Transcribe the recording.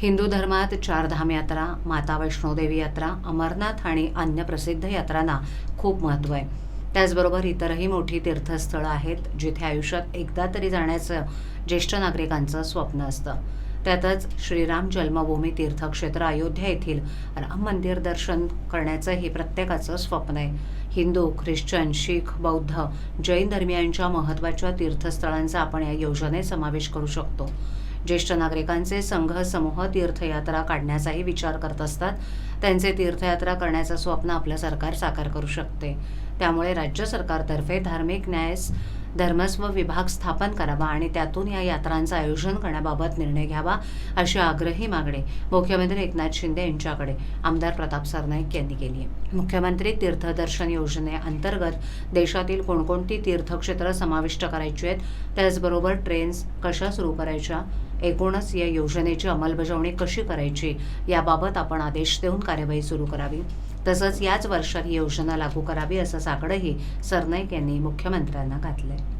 हिंदू धर्मात चारधाम यात्रा माता वैष्णोदेवी यात्रा अमरनाथ आणि अन्य प्रसिद्ध यात्रांना खूप महत्त्व आहे. त्याचबरोबर इतरही मोठी तीर्थस्थळं आहेत जिथे आयुष्यात एकदा तरी जाण्याचं ज्येष्ठ नागरिकांचं स्वप्न असतं. त्यातच श्रीराम जन्मभूमी तीर्थक्षेत्र अयोध्या येथील राम मंदिर दर्शन करण्याचं हे प्रत्येकाचं स्वप्न आहे. हिंदू ख्रिश्चन शीख बौद्ध जैन धर्मियांच्या महत्त्वाच्या तीर्थस्थळांचा आपण या योजनेत समावेश करू शकतो. ज्येष्ठ नागरिकांचे संघ समूह तीर्थयात्रा काढण्याचाही विचार करत असतात. त्यांचे तीर्थयात्रा करण्याचं स्वप्न आपलं सरकार साकार करू शकते. त्यामुळे राज्य सरकारतर्फे धार्मिक न्यायस धर्मस्व विभाग स्थापन करावा आणि त्यातून या यात्रांचं आयोजन करण्याबाबत निर्णय घ्यावा अशी आग्रही मागणी मुख्यमंत्री एकनाथ शिंदे यांच्याकडे आमदार प्रताप सरनाईक यांनी केली आहे. मुख्यमंत्री तीर्थदर्शन योजनेअंतर्गत देशातील कोणकोणती तीर्थक्षेत्र समाविष्ट करायची आहेत त्याचबरोबर ट्रेन्स कशा सुरू करायच्या एकूणच या योजनेची अंमलबजावणी कशी करायची याबाबत आपण आदेश देऊन कार्यवाही सुरू करावी. तसंच याच वर्षात ही योजना लागू करावी असं साकडंही सरनाईक यांनी मुख्यमंत्र्यांना घातलंय.